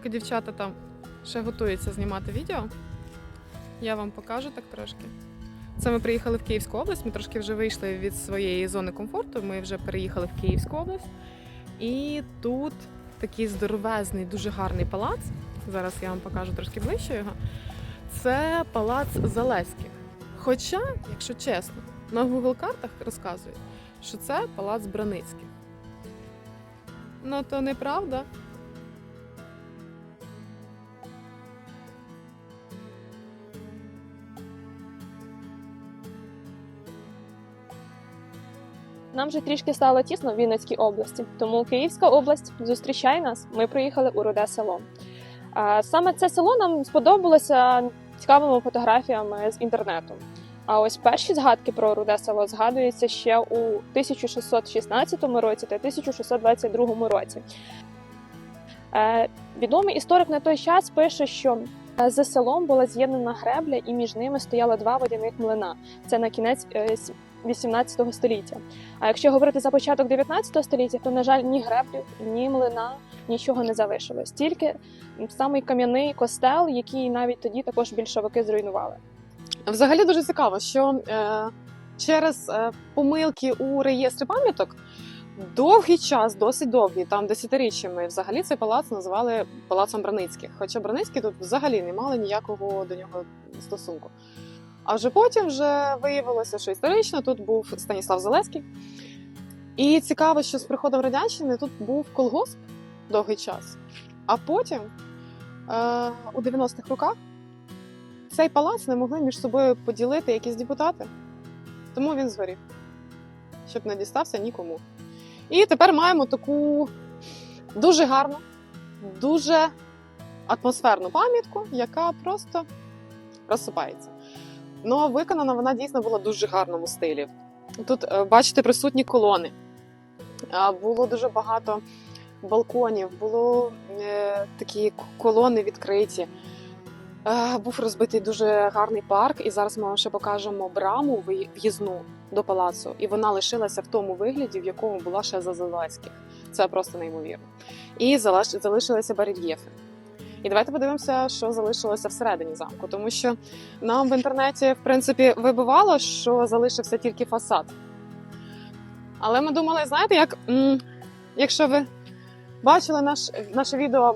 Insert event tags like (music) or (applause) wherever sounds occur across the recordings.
Поки дівчата там ще готуються знімати відео, я вам покажу так трошки. Це ми приїхали в Київську область. Ми трошки вже вийшли від своєї зони комфорту. Ми вже переїхали в Київську область. І тут такий здоровезний, дуже гарний палац. Зараз я вам покажу трошки ближче його. Це палац Залеських. Хоча, якщо чесно, на Google картах розказують, що це палац Браницьких. Ну то неправда. Нам вже трішки стало тісно в Вінницькій області, тому Київська область зустрічає нас. Ми приїхали у руде село. Саме це село нам сподобалося цікавими фотографіями з інтернету. А ось перші згадки про руде село згадуються ще у 1616 році та 1622 році. Е, Відомий історик на той час пише, що е, за селом була з'єднана гребля, і між ними стояло два водяних млина. Це на кінець 18 століття. А якщо говорити за початок 19 століття, то на жаль, ні греблів, ні млина, нічого не залишилось. Тільки самий кам'яний костел, який навіть тоді також більшовики зруйнували. Взагалі дуже цікаво, що е, через е, помилки у реєстрі пам'яток довгий час, досить довгий, там десятиріччями, взагалі цей палац називали палацом Браницьких. Хоча Браницькі тут взагалі не мали ніякого до нього стосунку. А вже потім вже виявилося, що історично тут був Станіслав Залеський. І цікаво, що з приходом радянщини тут був колгосп довгий час. А потім, е, у 90-х роках, цей палац не могли між собою поділити якісь депутати. Тому він згорів, щоб не дістався нікому. І тепер маємо таку дуже гарну, дуже атмосферну пам'ятку, яка просто розсипається. Ну, а виконана вона дійсно була дуже гарному стилі. Тут, е, бачите, присутні колони. Було дуже багато балконів, було е, такі колони відкриті. Був розбитий дуже гарний парк, і зараз ми вам ще покажемо браму в'їзну до палацу. І вона лишилася в тому вигляді, в якому була ще за Зеленських. Це просто неймовірно. І залишилися барельєфи. І давайте подивимося, що залишилося всередині замку, тому що нам в інтернеті, в принципі, вибивало, що залишився тільки фасад. Але ми думали, знаєте, як якщо ви бачили наш, наше відео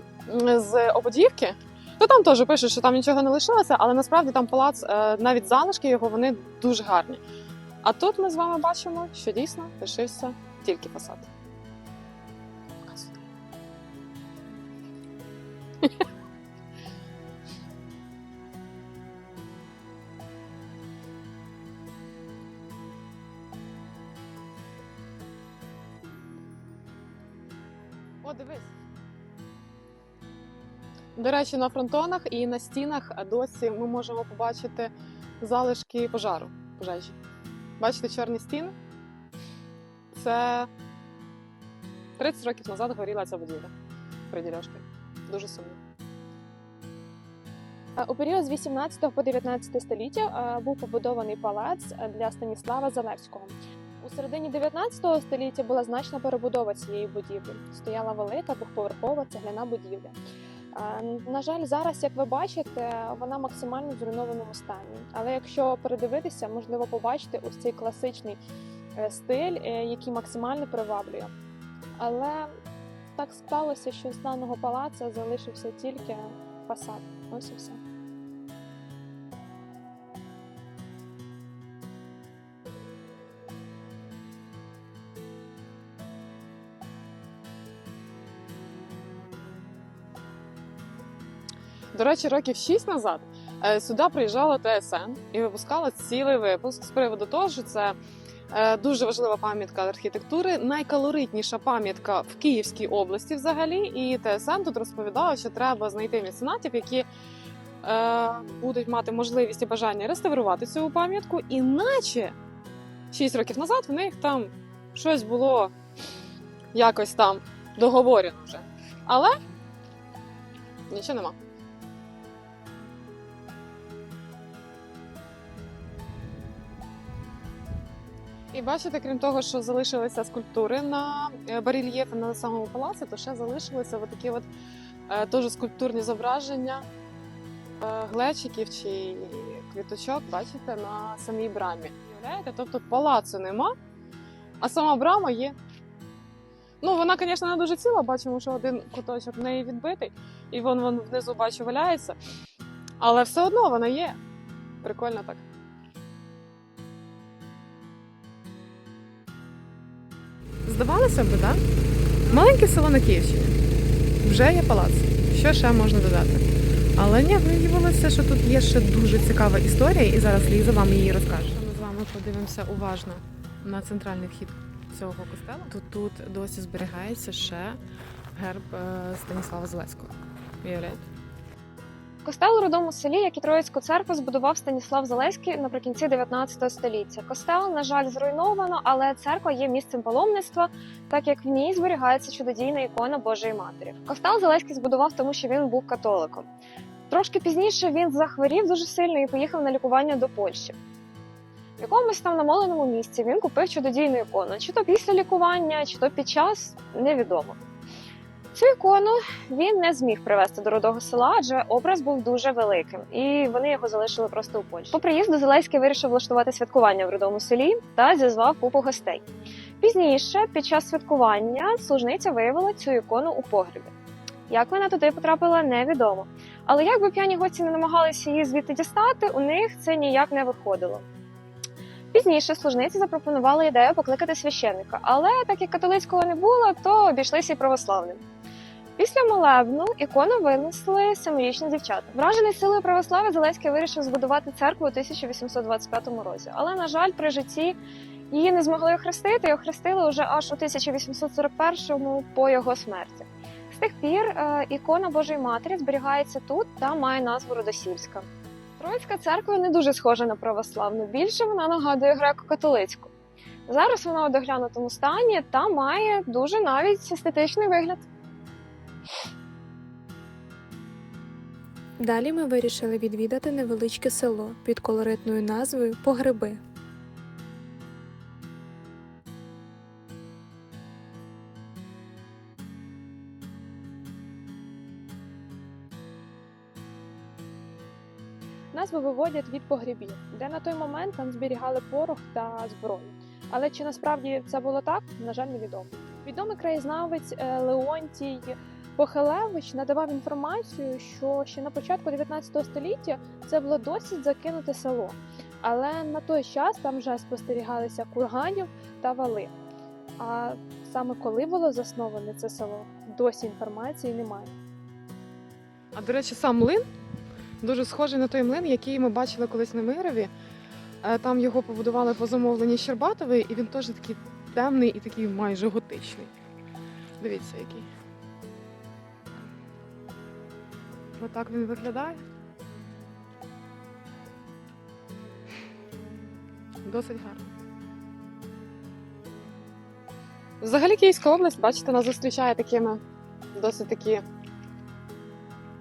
з ободівки, то там теж пишуть, що там нічого не лишилося, але насправді там палац, е, навіть залишки його, вони дуже гарні. А тут ми з вами бачимо, що дійсно лишився тільки фасад. О, дивись. До речі, на фронтонах і на стінах досі ми можемо побачити залишки пожару пожежі. Бачите чорні стіни? Це 30 років назад горіла ця будівля Приділешки. Дуже сумно. Е, У період з 18 по 19 століття е, був побудований палац е, для Станіслава Залевського. У середині 19 століття була значна перебудова цієї будівлі. Стояла велика двохповерхова цегляна будівля. На жаль, зараз, як ви бачите, вона максимально в зруйнованому стані. Але якщо передивитися, можливо побачити ось цей класичний стиль, який максимально приваблює. Але так сталося, що з даного палаця залишився тільки фасад. Ось і все. До речі, років 6 назад е, сюди приїжджала ТСН і випускала цілий випуск з приводу того, що це дуже важлива пам'ятка архітектури, найкалоритніша пам'ятка в Київській області взагалі. І ТСН тут розповідала, що треба знайти меценатів, які е, будуть мати можливість і бажання реставрувати цю пам'ятку, іначе 6 років назад в них там щось було якось там договорено вже. Але нічого нема. І бачите, крім того, що залишилися скульптури на е, барельєфи на самому палаці, то ще залишилися отакі от Е, Теж скульптурні зображення е, глечиків чи квіточок, бачите, на самій брамі. Уявляєте? Тобто палацу нема, а сама брама є. Ну, вона, звісно, не дуже ціла, бачимо, що один куточок в неї відбитий, і вон, вон внизу бачу валяється. Але все одно вона є. Прикольно так. Здавалося б, так? Маленьке село на Київщині. Вже є палац. Що ще можна додати? Але ні, виявилося, що тут є ще дуже цікава історія, і зараз Ліза вам її розкаже. Ми з вами подивимося уважно на центральний вхід цього костела. Тут тут досі зберігається ще герб е, Станіслава Зеленського. Уявляєте? Костел у родому селі, як і Троїцьку церкву, збудував Станіслав Залеський наприкінці 19 століття. Костел, на жаль, зруйновано, але церква є місцем паломництва, так як в ній зберігається чудодійна ікона Божої Матері. Костел Залеський збудував, тому що він був католиком. Трошки пізніше він захворів дуже сильно і поїхав на лікування до Польщі. В якомусь там намоленому місці він купив чудодійну ікону, чи то після лікування, чи то під час, невідомо. Цю ікону він не зміг привезти до родого села, адже образ був дуже великим, і вони його залишили просто у Польщі. По приїзду Зеленський вирішив влаштувати святкування в родому селі та зізвав купу гостей. Пізніше, під час святкування, служниця виявила цю ікону у погребі. Як вона туди потрапила, невідомо. Але як би п'яні гості не намагалися її звідти дістати, у них це ніяк не виходило. Пізніше служниці запропонували ідею покликати священника, але так як католицького не було, то обійшлися й православним. Після молебну ікону винесли семирічні дівчата. Вражений силою православ'я Зеленський вирішив збудувати церкву у 1825 році. Але, на жаль, при житті її не змогли охрестити і охрестили вже аж у 1841-му по його смерті. З тих пір е, ікона Божої Матері зберігається тут та має назву Родосільська. Троїцька церква не дуже схожа на православну, більше вона нагадує греко-католицьку. Зараз вона у доглянутому стані та має дуже навіть естетичний вигляд. Далі ми вирішили відвідати невеличке село під колоритною назвою Погреби. Назву виводять від погрібів, де на той момент там зберігали порох та зброю. Але чи насправді це було так, на жаль, невідомо. Відомий краєзнавець е, Леонтій Похилевич надавав інформацію, що ще на початку 19 століття це було досить закинуте село. Але на той час там вже спостерігалися курганів та вали. А саме коли було засноване це село, досі інформації немає. А до речі, сам млин дуже схожий на той млин, який ми бачили колись на Мирові. Е, Там його побудували по замовленні Щербатової, і він теж такий темний і такий майже готичний. Дивіться, який. Отак він виглядає. Досить гарно. Взагалі Київська область, бачите, нас зустрічає такими досить такі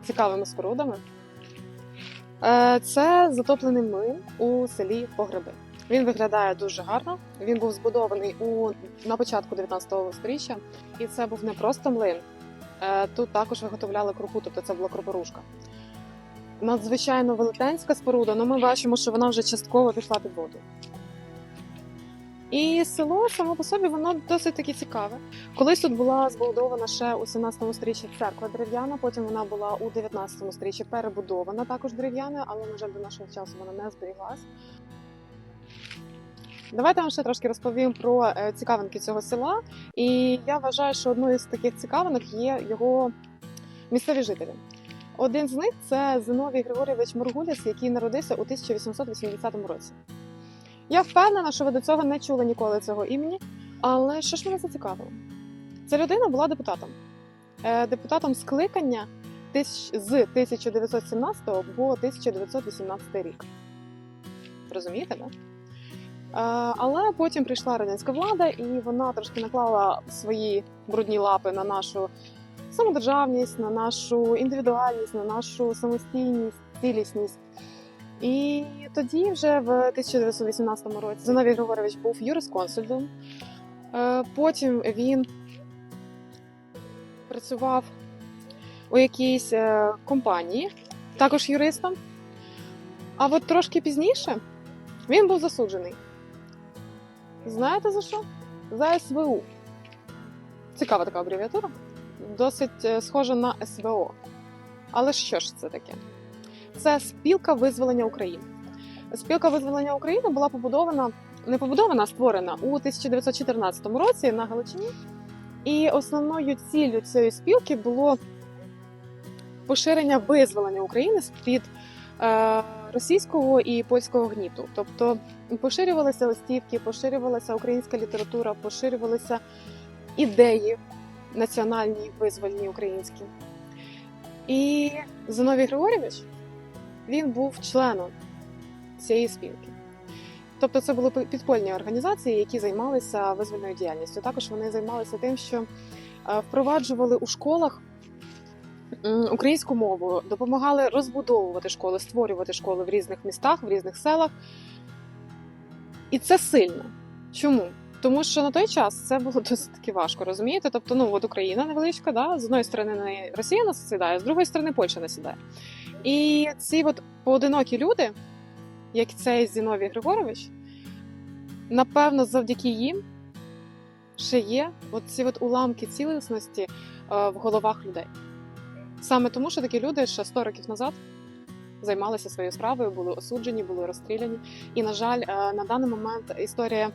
цікавими спорудами. Е, Це затоплений млин у селі Погреби. Він виглядає дуже гарно. Він був збудований у на початку 19 століття, і це був не просто млин. Е, Тут також виготовляли крупу, тобто це була крупорушка. Надзвичайно велетенська споруда, але ми бачимо, що вона вже частково пішла під воду. І село само по собі воно досить таки цікаве. Колись тут була збудована ще у 17 сторіччі церква дерев'яна, потім вона була у 19 сторіччі перебудована також дерев'яною, але, на жаль, до нашого часу вона не зберіглась. Давайте вам ще трошки розповім про е, цікавинки цього села. І я вважаю, що одною з таких цікавинок є його місцеві жителі. Один з них це Зиновій Григорійович Моргуліс, який народився у 1880 році. Я впевнена, що ви до цього не чули ніколи цього імені. Але що ж мене зацікавило? Ця людина була депутатом. Е, Депутатом скликання з 1917 по 1918 рік. Розумієте, да? Е, Але потім прийшла радянська влада, і вона трошки наклала свої брудні лапи на нашу самодержавність, на нашу індивідуальність, на нашу самостійність, цілісність. І тоді, вже в 1918 році, Зиновій Григорович був юрисконсультом. Е, Потім він працював у якійсь е, компанії, також юристом. А от трошки пізніше він був засуджений. Знаєте за що? За СВУ. Цікава така абревіатура. Досить е, схожа на СВО. Але що ж це таке? Це спілка визволення України. Спілка визволення України була побудована, не побудована, а створена у 1914 році на Галичині. І основною ціллю цієї спілки було поширення визволення України з-під е, російського і польського гніту. Тобто поширювалися листівки, поширювалася українська література, поширювалися ідеї національні, визвольні українські. І Зиновій Григорійович він був членом цієї спілки. Тобто це були підпольні організації, які займалися визвольною діяльністю. Також вони займалися тим, що е, впроваджували у школах українську мову, допомагали розбудовувати школи, створювати школи в різних містах, в різних селах. І це сильно. Чому? Тому що на той час це було (laughs) досить таки важко, розумієте? Тобто, ну от Україна невеличка, да? з одної сторони Росія насідає, з другої сторони Польща насідає. І ці от поодинокі люди, як цей Зіновій Григорович, напевно, завдяки їм ще є от ці от уламки цілісності е, в головах людей. Саме тому, що такі люди ще 100 років назад займалися своєю справою, були осуджені, були розстріляні. І, на жаль, е, на даний момент історія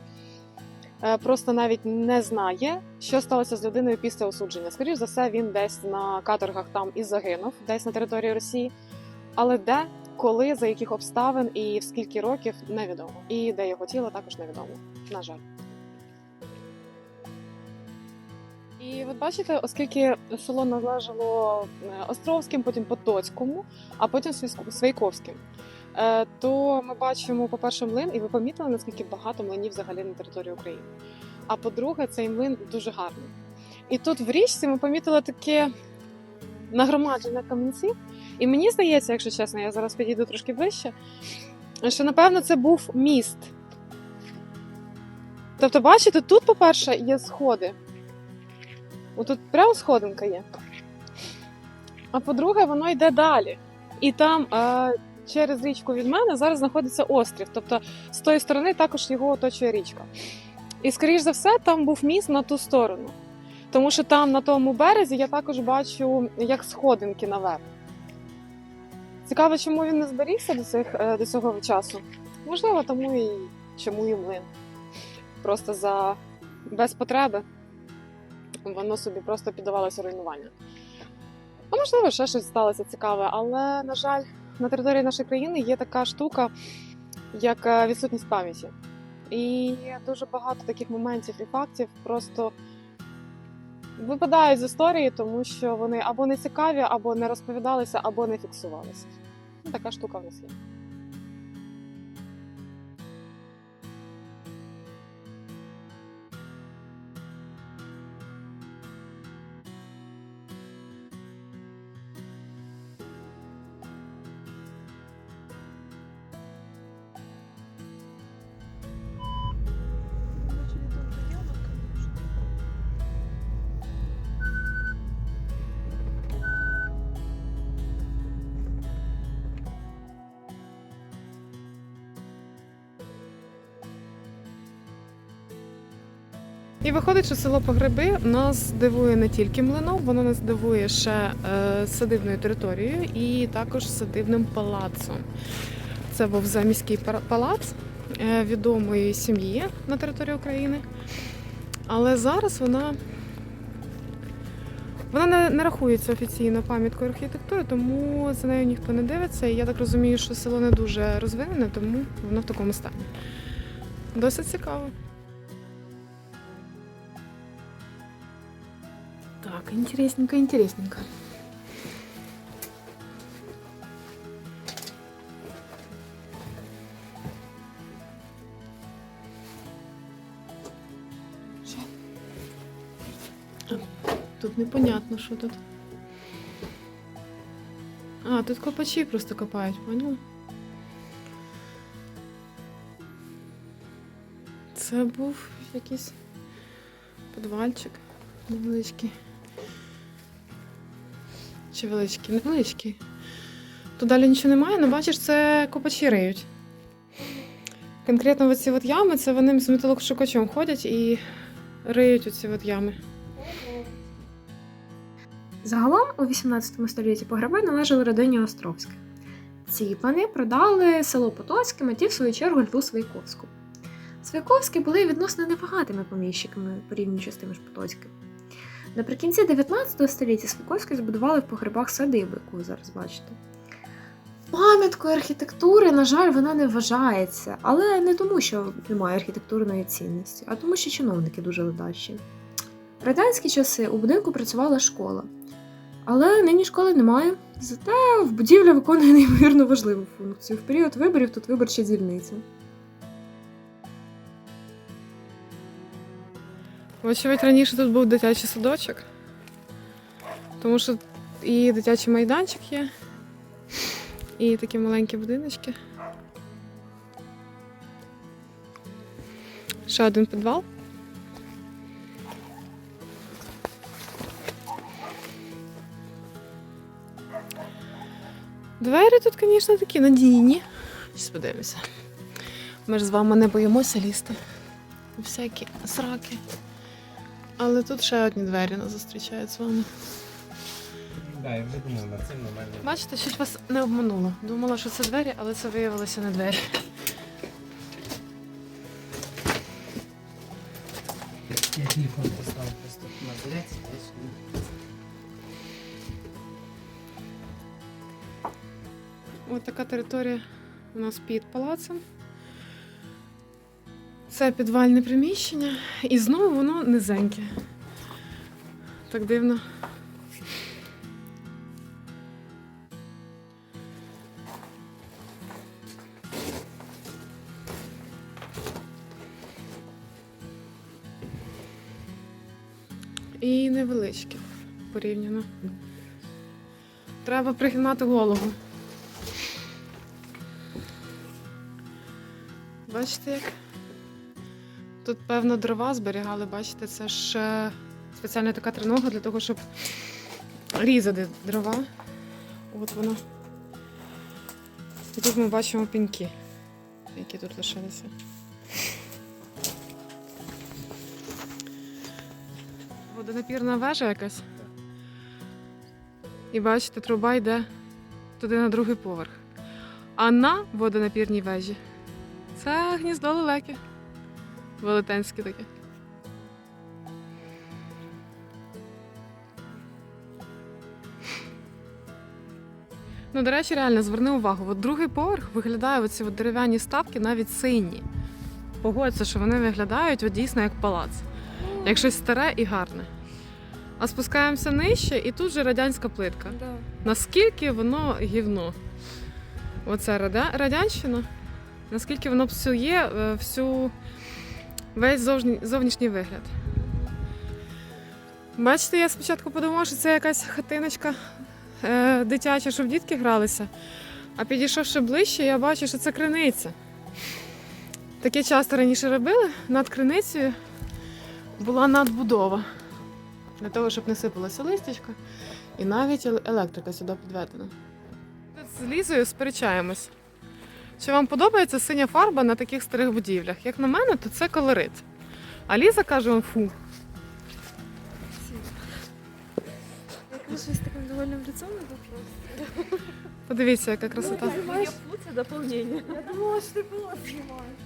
просто навіть не знає, що сталося з людиною після осудження. Скоріше за все, він десь на каторгах там і загинув, десь на території Росії. Але де, коли, за яких обставин і в скільки років невідомо. І де його тіло також невідомо. На жаль. І от бачите, оскільки село належало е, Островським, потім Потоцькому, а потім Свійковським, е, то ми бачимо, по-перше, млин, і ви помітили, наскільки багато млинів взагалі на території України. А по-друге, цей млин дуже гарний. І тут в річці ми помітили таке нагромадження камінців. І мені здається, якщо чесно, я зараз підійду трошки ближче, що напевно це був міст. Тобто, бачите, тут, по-перше, є сходи. Отут прямо сходинка є. А по-друге, воно йде далі. І там е, через річку від мене зараз знаходиться острів. Тобто з тої сторони також його оточує річка. І, скоріш за все, там був міст на ту сторону. Тому що там на тому березі я також бачу як сходинки наверх. Цікаво, чому він не зберігся до, цих, е, до цього часу. Можливо, тому і чому і млин. Просто за без потреби воно собі просто піддавалося руйнуванню. А можливо, ще щось сталося цікаве, але, на жаль, на території нашої країни є така штука, як е, відсутність пам'яті. І дуже багато таких моментів і фактів просто випадають з історії, тому що вони або не цікаві, або не розповідалися, або не фіксувалися. Ну, Така штука в нас є. І виходить, що село Погреби нас дивує не тільки млином, воно нас дивує ще е, садибною територією і також садибним палацом. Це був заміський палац е, відомої сім'ї на території України. Але зараз вона, вона не, не рахується офіційно пам'яткою архітектури, тому за нею ніхто не дивиться. І я так розумію, що село не дуже розвинене, тому воно в такому стані. Досить цікаво. Интересненько, интересненько. Тут непонятно, що тут. А, тут копачі просто копають, поняла? Це був якийсь підвальчик невеличкий. Чи величкий? Невеличкий. Тут далі нічого немає, але бачиш, це копачі риють. Конкретно оці от ями, це вони з металошукачом ходять і риють оці от ями. Загалом у 18 столітті погреби належали родині Островських. Ці пани продали село Потоцьке, а ті, в свою чергу, Льву Свійковську. Свійковські були відносно небагатими поміщиками, порівнюючи з тими ж Потоцькими. Наприкінці 19 століття Свійковські збудували в погребах садибу, яку ви зараз бачите. Пам'яткою архітектури, на жаль, вона не вважається, але не тому, що немає архітектурної цінності, а тому, що чиновники дуже ледачі. В радянські часи у будинку працювала школа. Але нині школи немає. Зате в будівля виконує неймовірно важливу функцію. В період виборів тут виборча дільниця. Вочевидь, раніше тут був дитячий садочок, тому що і дитячий майданчик є, і такі маленькі будиночки. Ще один підвал. Двері тут, звісно, такі надійні. Зараз подивимося. Ми ж з вами не боїмося лізти. Всякі сраки. Але тут ще одні двері нас зустрічають з вами. Да, я вже думав над цим, але мене. Бачите, щось вас не обмануло. Думала, що це двері, але це виявилося не двері. Я телефон поставив просто на. Ось така територія у нас під палацем. Це підвальне приміщення. І знову воно низеньке. Так дивно. І невеличке порівняно. Треба пригинати голову. Бачите, як? Тут, певно, дрова зберігали, бачите, це ж е, спеціальна така тринога для того, щоб різати дрова. От воно. І тут ми бачимо піньки, які тут лишилися. Водонапірна вежа якась. І бачите, труба йде туди на другий поверх. А на водонапірній вежі це гніздо лелеки. Велетенське таке. Ну, до речі, реально зверни увагу, от другий поверх виглядає оці от дерев'яні ставки навіть сині. Погодься, що вони виглядають от дійсно як палац, як щось старе і гарне. А спускаємося нижче, і тут же радянська плитка. Наскільки воно гівно? Оце радянщина. Наскільки воно псує е, всю весь зовні- зовнішній вигляд. Бачите, я спочатку подумала, що це якась хатиночка е, дитяча, щоб дітки гралися. А підійшовши ближче, я бачу, що це криниця. Таке часто раніше робили. Над криницею була надбудова. Для того, щоб не сипалося листячко. І навіть електрика сюди підведена. З Лізою сперечаємось. Чи вам подобається синя фарба на таких старих будівлях? Як на мене, то це колорит. А Ліза каже, фу. Як ви з таким довольним лицом не просто. Подивіться, яка красота. Я це доповнення. Я думала, що ти була знімаєш.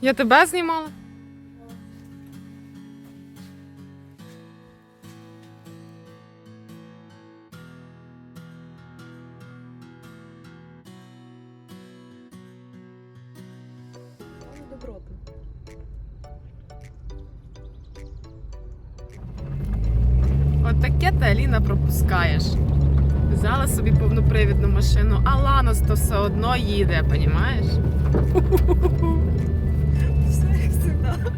Я тебе знімала. Взяла собі повнопривідну машину, а Ланос то все одно їде, понімаєш? Все як завжди.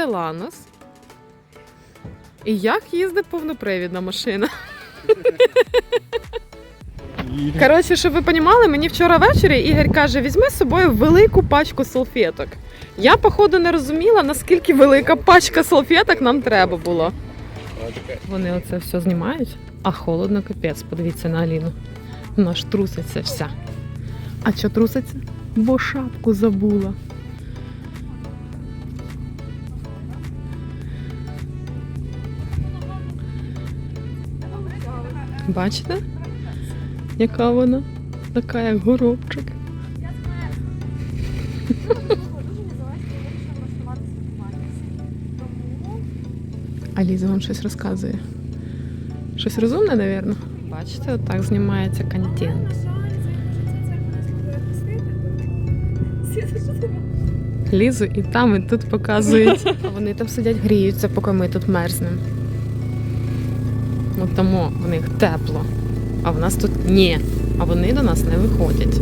Їздить Ланос? І як їздить повнопривідна машина? (laughs) Коротше, щоб ви розуміли, мені вчора ввечері Ігор каже: візьми з собою велику пачку салфеток. Я, походу, не розуміла, наскільки велика пачка салфеток нам треба було. Вони оце все знімають, а холодно капець. Подивіться на Аліну. Вона ж труситься вся. А що труситься? Бо шапку забула. Бачите? Яка вона? Така, як горобчик. А Ліза вам щось розказує. Щось розумне, напевно? Бачите, отак знімається контент. Лізу і там, і тут показують. А вони там сидять, гріються, поки ми тут мерзнемо. Тому в них тепло. А в нас тут ні. А вони до нас не виходять.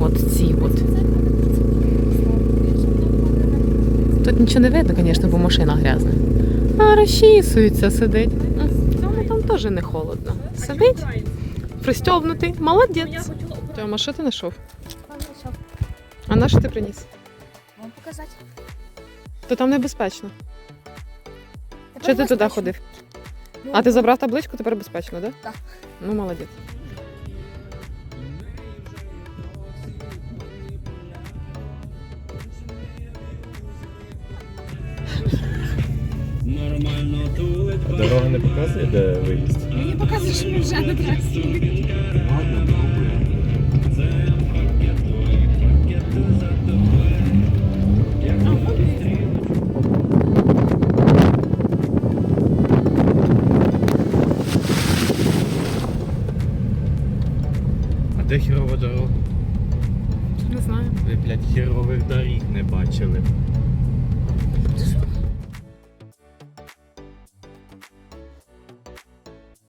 От ці от. Тут нічого не видно, звісно, бо машина грязна. А розчісується, сидить. Цьому там теж не холодно. Сидить, пристьовнутий. Молодець. Тьома, що ти знайшов? А на що ти приніс? Вам показати. То там небезпечно. Чи ти туди ходив? А ти забрав табличку, тепер безпечно, так? Так. Ну, молодець. Дорога не показує, де виїзд? Мені показує, що ми вже на трасі.